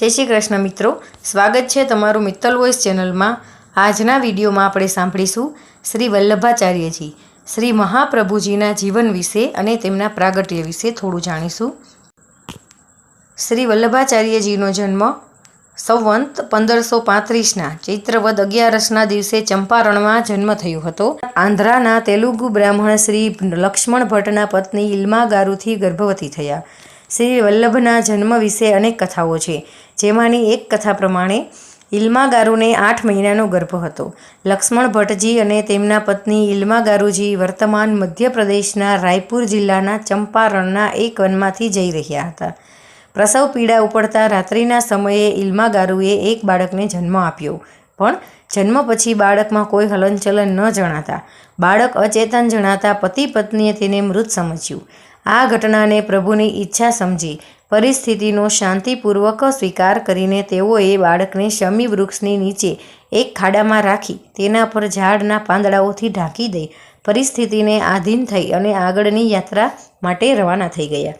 જય શ્રી કૃષ્ણ મિત્રો. સ્વાગત છે તમારું મિત્તલ વોઇસ ચેનલમાં. આજના વિડીયોમાં આપણે સાંભળીશું શ્રી વલ્લભાચાર્યજી. શ્રી મહાપ્રભુજીના જીવન વિશે અને તેમના પ્રાગટ્ય વિશે થોડું જાણીશું. શ્રી વલ્લભાચાર્યજીનો જન્મ સંવંત પંદરસો પાંત્રીસના ચૈત્રવદ અગિયારસના દિવસે ચંપારણમાં જન્મ થયો હતો. આંધ્રાના તેલુગુ બ્રાહ્મણ શ્રી લક્ષ્મણ ભટ્ટના પત્ની ઇલ્મા ગારુથી ગર્ભવતી થયા. શ્રી વલ્લભના જન્મ વિશે અનેક કથાઓ છે. જેમાંની એક કથા પ્રમાણે ઇલ્મા ગારુને આઠ મહિનાનો ગર્ભ હતો. લક્ષ્મણ ભટ્ટજી અને તેમના પત્ની ઇલ્મા વર્તમાન મધ્યપ્રદેશના રાયપુર જિલ્લાના ચંપારણના એક વનમાંથી જઈ રહ્યા હતા. પ્રસવ પીડા ઉપડતા રાત્રિના સમયે ઇલ્મા એક બાળકને જન્મ આપ્યો. પણ જન્મ પછી બાળકમાં કોઈ હલનચલન ન જણાતા. બાળક અચેતન જણાતા પતિ પત્નીએ તેને મૃત સમજ્યું. આ ઘટનાને પ્રભુની ઈચ્છા સમજી પરિસ્થિતિનો શાંતિપૂર્વક સ્વીકાર કરીને તેઓએ બાળકને શમી વૃક્ષની નીચે એક ખાડામાં રાખી તેના પર ઝાડના પાંદડાઓથી ઢાંકી દઈ પરિસ્થિતિને આધીન થઈ અને આગળની યાત્રા માટે રવાના થઈ ગયા.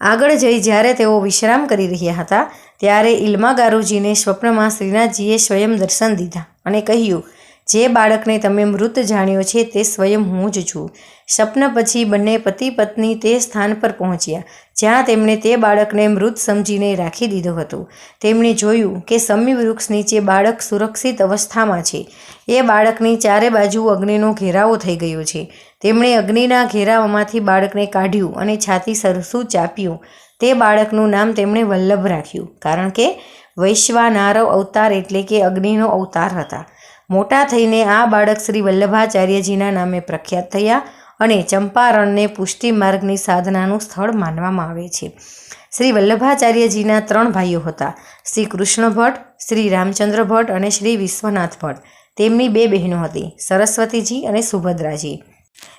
આગળ જઈ જ્યારે તેઓ વિશ્રામ કરી રહ્યા હતા, ત્યારે ઇલ્મા ગારુજીને સ્વપ્નમાં શ્રીનાથજીએ સ્વયં દર્શન દીધા અને કહ્યું જે બાળકને તમે મૃત જાણ્યો છે તે સ્વયં હું જ છું. સ્વપ્ન પછી બંને પતિ પત્ની તે સ્થાન પર પહોંચ્યા, જ્યાં તેમણે તે બાળકને મૃત સમજીને રાખી દીધો હતો. તેમણે જોયું કે સમી વૃક્ષ નીચે બાળક સુરક્ષિત અવસ્થામાં છે. એ બાળકની ચારે બાજુ અગ્નિનો ઘેરાવો થઈ ગયો છે. તેમણે અગ્નિના ઘેરાવામાંથી બાળકને કાઢ્યું અને છાતી સરસું ચાપ્યું. તે બાળકનું નામ તેમણે વલ્લભ રાખ્યું, કારણ કે વૈશ્વાનારવ અવતાર એટલે કે અગ્નિનો અવતાર હતા. મોટા થઈને આ બાળક શ્રી વલ્લભાચાર્યજીના નામે પ્રખ્યાત થયા અને ચંપારણને પુષ્ટિ માર્ગની સાધનાનું સ્થળ માનવામાં આવે છે. શ્રી વલ્લભાચાર્યજીના ત્રણ ભાઈઓ હતા. શ્રી કૃષ્ણ ભટ્ટ, શ્રી રામચંદ્ર ભટ્ટ અને શ્રી વિશ્વનાથ ભટ્ટ. તેમની બે બહેનો હતી, સરસ્વતીજી અને સુભદ્રાજી.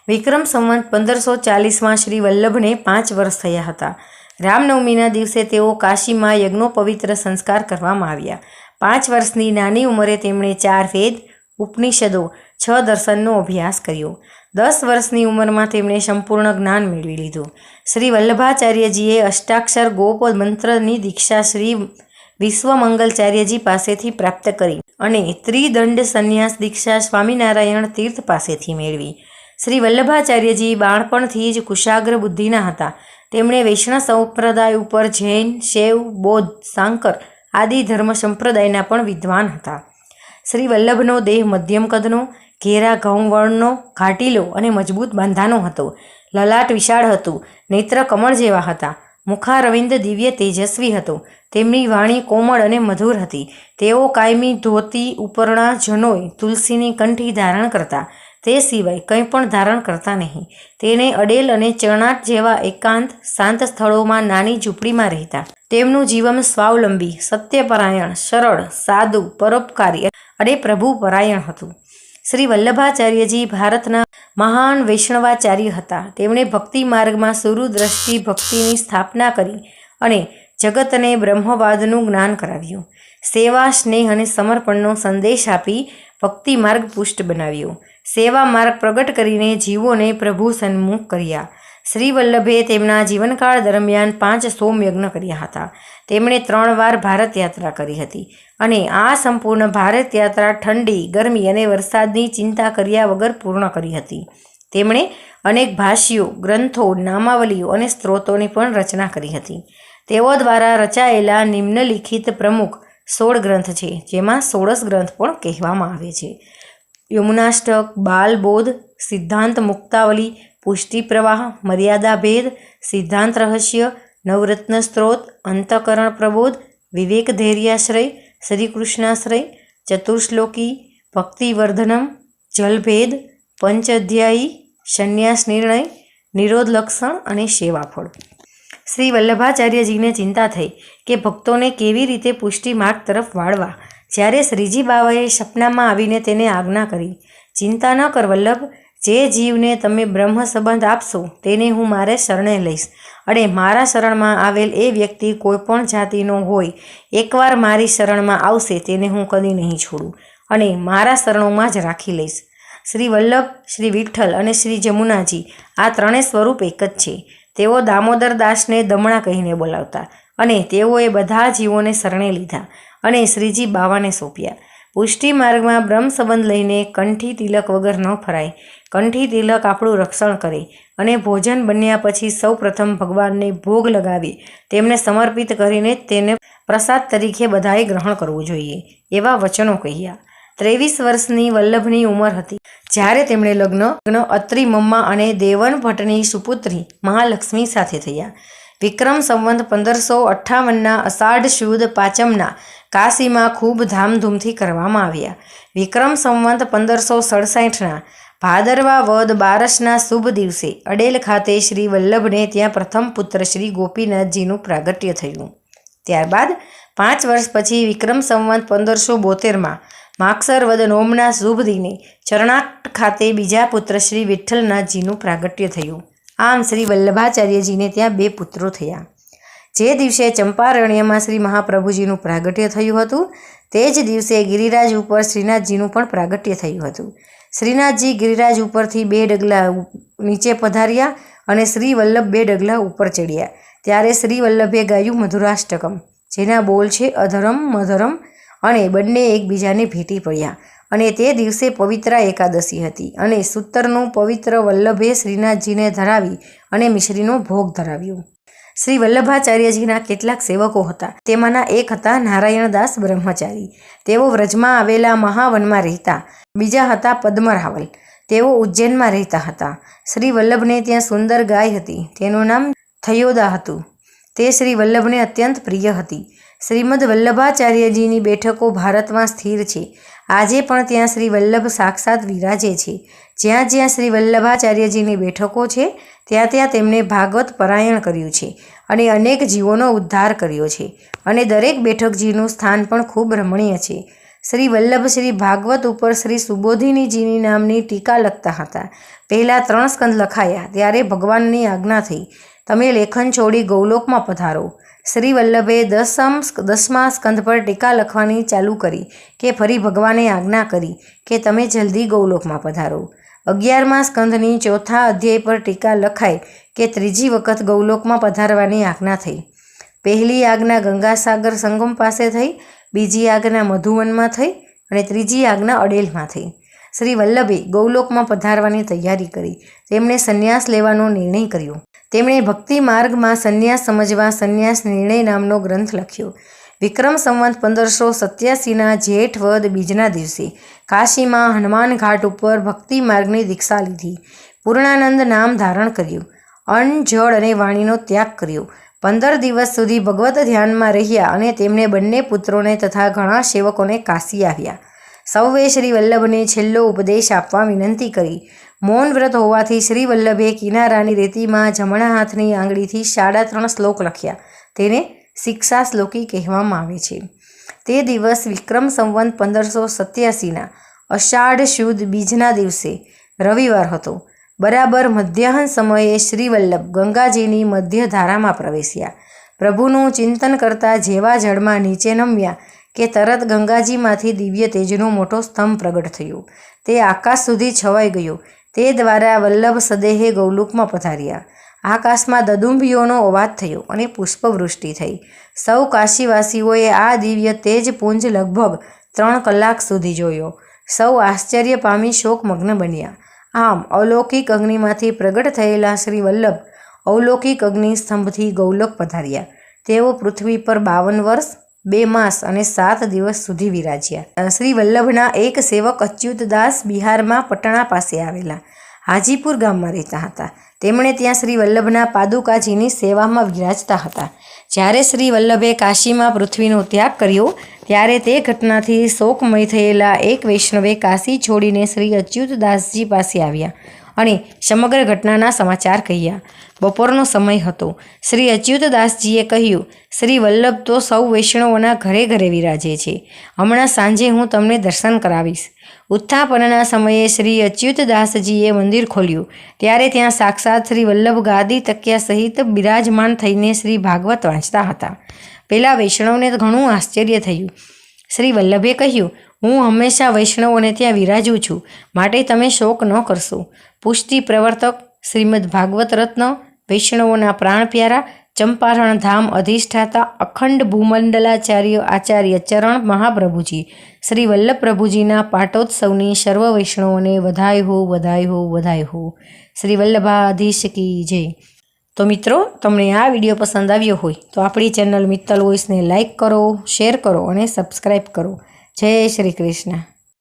વિક્રમ સંવંત પંદરસો ચાલીસમાં શ્રી વલ્લભને પાંચ વર્ષ થયા હતા. રામનવમીના દિવસે તેઓ કાશીમાં યજ્ઞોપવિત્ર સંસ્કાર કરવામાં આવ્યા. પાંચ વર્ષની નાની ઉંમરે તેમણે ચાર વેદ, ઉપનિષદો, છ દર્શનનો અભ્યાસ કર્યો. દસ વર્ષની ઉંમરમાં તેમણે સંપૂર્ણ જ્ઞાન મેળવી લીધું. શ્રી વલ્લભાચાર્યજીએ અષ્ટાક્ષર ગોપ મંત્રની દીક્ષા શ્રી વિશ્વમંગલચાર્યજી પાસેથી પ્રાપ્ત કરી અને ત્રિદંડ સંન્યાસ દીક્ષા સ્વામિનારાયણ તીર્થ પાસેથી મેળવી. શ્રી વલ્લભાચાર્યજી બાળપણથી જ કુશાગ્ર બુદ્ધિના હતા. તેમણે વૈષ્ણવ સંપ્રદાય ઉપર જૈન, શૈવ, બૌદ્ધ, સાંકર આદિ ધર્મ સંપ્રદાયના પણ વિદ્વાન હતા. શ્રી વલ્લભનો દેહ મધ્યમ કદનો, ઘેરા ઘઉં વર્ણનો ઘાટીલો અને મજબૂત બાંધાનો હતો. લલાટ વિશાળ હતું, નેત્ર કમળ જેવા હતા. મુખારવિંદ દિવ્ય તેજસ્વી હતો. તેમની વાણી કોમળ અને મધુર હતી. તેઓ કાયમી ધોતી ઉપરણા જનોય તુલસીની કંઠી ધારણ કરતા. તે સિવાય કંઈ પણ ધારણ કરતા નહીં. તેને અડેલ અને ચણાટ જેવા એકાંત, શાંત સ્થળોમાં નાની ઝૂંપડીમાં રહેતા. તેમનું જીવન સ્વાવલંબી, સત્યપરાયણ, સરળ, સાદું, પરોપકારી અને પ્રભુપરાયણ હતું. શ્રી વલ્લભાચાર્યજી ભારતના મહાન વૈષ્ણવાચાર્ય હતા. તેમણે ભક્તિ માર્ગમાં સુરુદ્રષ્ટિ ભક્તિની સ્થાપના કરી અને જગતને બ્રહ્મવાદનું જ્ઞાન કરાવ્યું. સેવા, સ્નેહ અને સમર્પણનો સંદેશ આપી ભક્તિ માર્ગ પુષ્ટ બનાવ્યો. સેવા માર્ગ પ્રગટ કરીને જીવોને પ્રભુ સન્મુખ કર્યા. શ્રી વલ્લભે તેમના જીવનકાળ દરમિયાન પાંચ સોમ યજ્ઞ કર્યા હતા. તેમણે ત્રણ વાર ભારત યાત્રા કરી હતી અને આ સંપૂર્ણ ભારત યાત્રા ઠંડી, ગરમી અને વરસાદની ચિંતા કર્યા વગર પૂર્ણ કરી હતી. તેમણે અનેક ભાષ્યો, ગ્રંથો, નામાવલીઓ અને સ્ત્રોતોની પણ રચના કરી હતી. તેઓ દ્વારા રચાયેલા નિમ્નલિખિત પ્રમુખ સોળ ગ્રંથ છે, જેમાં સોળસ ગ્રંથ પણ કહેવામાં આવે છે. યમુનાષ્ટક, બાલબોધ, સિદ્ધાંત મુક્તાવલી પુષ્ટિ પ્રવાહ મર્યાદા ભેદ સિદ્ધાંત રહસ્ય, નવરત્ન સ્ત્રોત, અંતકરણ પ્રબોધ, વિવેક ધૈર્યાશ્રય શ્રી કૃષ્ણાશ્રય ચતુર્શ્લોકી, ભક્તિવર્ધનમ, જલભેદ પંચ અધ્યાયી સંન્યાસ નિર્ણય, નિરોધ લક્ષણ અને સેવાફળ. શ્રી વલ્લભાચાર્યજીને ચિંતા થઈ કે ભક્તોને કેવી રીતે પુષ્ટિ માર્ગ તરફ વાળવા જ્યારે શ્રીજી બાવાએ સપનામાં આવીને તેને આજ્ઞા કરી, ચિંતા ન કર વલ્લભ, જે જીવને તમે બ્રહ્મ સંબંધ આપશો તેને હું મારે શરણે લઈશ. અને મારા શરણમાં આવેલ એ વ્યક્તિ કોઈ પણ જાતિનો હોય, એકવાર મારી શરણમાં આવશે તેને હું કદી નહીં છોડું અને મારા શરણોમાં જ રાખી લઈશ. શ્રી વલ્લભ, શ્રી વિઠ્ઠલ અને શ્રી જમુનાજી આ ત્રણેય સ્વરૂપ એક જ છે. તેઓ દામોદર દાસને દમણા કહીને બોલાવતા અને તેઓએ બધા જીવોને શરણે લીધા. અને શ્રીજી બાવાને સોંપ્યા. પુષ્ટિ માર્ગમાં બ્રહ્મ સંબંધ લઈને કંઠી તિલક વગર ન ફરાય. કંઠી તિલક આપણું રક્ષણ કરે અને ભોજન બન્યા પછી સૌ પ્રથમ ભગવાનને ભોગ લગાવી તેમને સમર્પિત કરીને તેને પ્રસાદ તરીકે બધાએ ગ્રહણ કરવું જોઈએ, એવા વચનો કહ્યા. ત્રેવીસ વર્ષની વલ્લભની ઉંમર હતી, જ્યારે તેમણે લગ્ન લગ્ન અત્રિ મમ્મા અને દેવન ભટ્ટની સુપુત્રી મહાલક્ષ્મી સાથે થયા. વિક્રમ સંવંત પંદરસો અઠ્ઠાવનના અષાઢ શુદ્ધ પાંચમના કાશીમાં ખૂબ ધામધૂમથી કરવામાં આવ્યા. વિક્રમ સંવંત પંદરસો સડસઠના ભાદરવા વદ બારસના શુભ દિવસે અડેલ ખાતે શ્રી વલ્લભને ત્યાં પ્રથમ પુત્ર શ્રી ગોપીનાથજીનું પ્રાગટ્ય થયું. ત્યારબાદ પાંચ વર્ષ પછી વિક્રમ સંવંત પંદરસો બોતેરમાં માક્ષર વદ નોમના શુભ દિને ચરણાટ ખાતે બીજા પુત્ર શ્રી વિઠ્ઠલનાથજીનું પ્રાગટ્ય થયું. આમ શ્રી વલ્લભાચાર્યજીને ત્યાં બે પુત્રો થયા. જે દિવસે ચંપારણ્યમાં શ્રી મહાપ્રભુજીનું પ્રાગટ્ય થયું હતું, તે જ દિવસે ગિરિરાજ ઉપર શ્રીનાથજીનું પણ પ્રાગટ્ય થયું હતું. શ્રીનાથજી ગિરિરાજ ઉપરથી બે ડગલા નીચે પધાર્યા અને શ્રી વલ્લભ બે ડગલા ઉપર ચડ્યા. ત્યારે શ્રી વલ્લભે ગાયું મધુરાષ્ટકમ, જેના બોલ છે અધરમ, મધરમ અને બંને એકબીજાને ભેટી પડ્યા. અને તે દિવસે પવિત્રા એકાદશી હતી. અને સૂતરનું પવિત્ર વલ્લભે શ્રીનાથજીને ધરાવી અને મિશ્રીનો ભોગ ધરાવ્યો. શ્રી વલ્લભાચાર્યજીના કેટલાક સેવકો હતા. તેમાંના એક હતા નારાયણદાસ બ્રહ્મચારી. તેઓ વ્રજમાં આવેલા મહાવનમાં રહેતા. બીજા હતા પદ્મરાવલ. તેઓ ઉજ્જૈનમાં રહેતા હતા. શ્રી વલ્લભને ત્યાં સુંદર ગાય હતી. તેનું નામ થયોદા હતું. તે શ્રી વલ્લભને અત્યંત પ્રિય હતી. શ્રીમદ વલ્લભાચાર્યજીની બેઠકો ભારતમાં સ્થિર છે. આજે પણ ત્યાં શ્રી વલ્લભ સાક્ષાત વિરાજે છે. જ્યાં જ્યાં શ્રી વલ્લભાચાર્યજીની બેઠકો છે, ત્યાં ત્યાં તેમણે ભાગવત પરાયણ કર્યું છે અને અનેક જીવોનો ઉદ્ધાર કર્યો છે અને દરેક બેઠકજીનું સ્થાન પણ ખૂબ રમણીય છે. શ્રી વલ્લભ શ્રી ભાગવત ઉપર શ્રી સુબોધિનીજીની નામની ટીકા લખતા હતા. પહેલાં ત્રણ સ્કંદ લખાયા, ત્યારે ભગવાનની આજ્ઞા થઈ. તમે લેખન છોડી ગૌલોકમાં પધારો. શ્રી વલ્લભે દસમ દસમા સ્કંધ પર ટીકા લખવાની ચાલુ કરી કે ફરી ભગવાને આજ્ઞા કરી કે તમે જલ્દી ગૌલોકમાં પધારો. અગિયારમા સ્કંધની ચોથા અધ્યાય પર ટીકા લખાય કે ત્રીજી વખત ગૌલોકમાં પધારવાની આજ્ઞા થઈ. પહેલી આજ્ઞા ગંગાસાગર સંગમ પાસે થઈ, બીજી આજ્ઞા મધુવનમાં થઈ અને ત્રીજી આજ્ઞા અડેલમાં થઈ. શ્રી વલ્લભે ગૌલોકમાં પધારવાની તૈયારી કરી. તેમણે સંન્યાસ લેવાનો નિર્ણય કર્યો. તેમણે ભક્તિ માર્ગમાં સંન્યાસ સમજવા સંન્યાસ નિર્ણય નામનો ગ્રંથ લખ્યો. વિક્રમ સંવંત પંદરસો સત્યાસીના જેઠ વદ બીજના દિવસે કાશીમાં હનુમાન ઘાટ ઉપર ભક્તિ માર્ગની દીક્ષા લીધી. પૂર્ણાનંદ નામ ધારણ કર્યું. અન્ન, જળ અને વાણીનો ત્યાગ કર્યો. પંદર દિવસ સુધી ભગવત ધ્યાનમાં રહ્યા અને તેમણે બંને પુત્રોને તથા ઘણા સેવકોને કાશી આવ્યા. સૌએ શ્રી વલ્લભને છેલ્લો ઉપદેશ આપવા વિનંતી કરી. મૌન વ્રત હોવાથી શ્રી વલ્લભે કિનારાની રેતીમાં જમણા હાથની આંગળીથી સાડા ત્રણ શ્લોક લખ્યા. તેને શિક્ષા શ્લોકી કહેવામાં આવે છે. તે દિવસ વિક્રમ સંવંત પંદરસો સત્યાસીના અષાઢ શુદ્ધ બીજના દિવસે રવિવાર હતો. બરાબર મધ્યાહન સમયે શ્રી વલ્લભ ગંગાજીની મધ્ય ધારામાં પ્રવેશ્યા. પ્રભુનું ચિંતન કરતા જેવા જળમાં નીચે નમ્યા કે તરત ગંગાજીમાંથી દિવ્ય તેજનો મોટો સ્તંભ પ્રગટ થયો. તે આકાશ સુધી છવાઈ ગયો. તે દ્વારા વલ્લભ સદેહે ગૌલુકમાં પધાર્યા. આકાશમાં દદુંબીઓનો અવાજ થયો અને પુષ્પવૃષ્ટિ થઈ. સૌ કાશીવાસીઓએ આ દિવ્ય તેજ પુંજ લગભગ ત્રણ કલાક સુધી જોયો. સૌ આશ્ચર્ય પામી શોકમગ્ન બન્યા. આમ, અલૌકિક અગ્નિમાંથી પ્રગટ થયેલા શ્રી વલ્લભ અવલૌકિક અગ્નિ સ્તંભથી ગૌલોક પધાર્યા. તેઓ પૃથ્વી પર બાવન વર્ષ બે માસ અને સાત દિવસ સુધી વિરાજ્યા. શ્રી વલ્લભના એક સેવક અચ્યુતદાસ બિહારમાં પટણા પાસે આવેલા. હાજીપુર ગામમાં રહેતા હતા. તેમણે ત્યાં શ્રી વલ્લભના પાદુકાજીની સેવામાં વિરાજતા હતા. જ્યારે શ્રી વલ્લભે કાશીમાં પૃથ્વીનો ત્યાગ કર્યો, ત્યારે તે ઘટનાથી શોકમય થયેલા એક વૈષ્ણવે કાશી છોડીને શ્રી અચ્યુતદાસજી પાસે આવ્યા. અને સમગ્ર ઘટનાના સમાચાર કહ્યા. બપોરનો સમય હતો. શ્રી અચ્યુતદાસજીએ કહ્યું, શ્રી વલ્લભ, તો સૌ વૈષ્ણવોના ઘરે ઘરે વિરાજે છે. હમણાં સાંજે હું તમને દર્શન કરાવીશ. ઉત્થાપનના સમયે શ્રી અચ્યુતદાસજીએ મંદિર ખોલ્યું. ત્યારે ત્યાં સાક્ષાત શ્રી વલ્લભ ગાદી તકિયા સહિત બિરાજમાન થઈને શ્રી ભાગવત વાંચતા હતા. પેલા વૈષ્ણવને ઘણું આશ્ચર્ય થયું. શ્રી વલ્લભે કહ્યું હું હંમેશા વૈષ્ણવોને ત્યાં વિરાજું છું. માટે તમે શોક ન કરશો. પુષ્ટિ પ્રવર્તક શ્રીમદ ભાગવત રત્ન, વૈષ્ણવોના પ્રાણ પ્યારા, ચંપારણ ધામ અધિષ્ઠાતા અખંડ ભૂમંડલાચાર્ય આચાર્ય ચરણ મહાપ્રભુજી, શ્રી વલ્લભ પ્રભુજીના પાટોત્સવની સર્વ વૈષ્ણવોને વધાય હો વધાય હો વધાય હો. શ્રી વલ્લભાધીશ કી જય. તો મિત્રો, તમને આ વીડિયો પસંદ આવ્યો હોય તો આપણી ચેનલ મિત્તલ વોઇસને લાઇક કરો, શેર કરો અને સબસ્ક્રાઈબ કરો. જય શ્રી કૃષ્ણ.